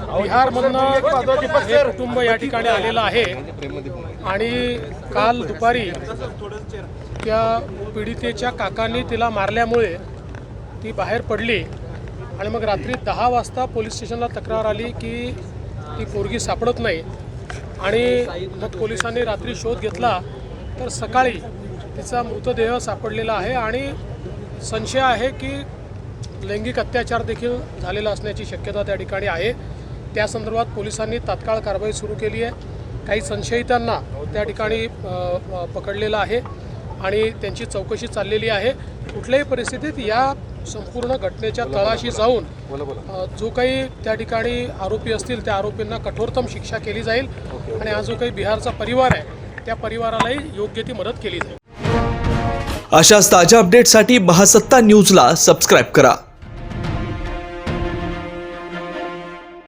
बिहारमधनं हे कुटुंब या ठिकाणी आलेलं आहे. आणि काल दुपारी त्या पीडितेच्या काकांनी तिला मारल्यामुळे ती बाहेर पडली आणि मग रात्री दहा वाजता पोलीस स्टेशनला तक्रार आली की ती पोरगी सापडत नाही. आणि मग पोलिसांनी रात्री शोध घेतला तर सकाळी तिचा मृतदेह सापडलेला आहे आणि संशय आहे की लैंगिक अत्याचार देखील झालेला असण्याची शक्यता त्या ठिकाणी आहे. त्या संदर्भात पोलिसांनी तात्काळ कारवाई सुरू केली आहे. काही संशयितांना त्या ठिकाणी पकडलेलं आहे आणि त्यांची चौकशी चाललेली आहे. कुठल्याही परिस्थितीत या संपूर्ण घटनेच्या तळाशी जाऊन जो काही त्या ठिकाणी आरोपी असतील त्या आरोपींना कठोरतम शिक्षा केली जाईल आणि हा जो काही बिहारचा परिवार आहे त्या परिवारालाही योग्य ती मदत केली जाईल. अशाच ताज्या अपडेटसाठी महासत्ता न्यूजला सबस्क्राईब करा.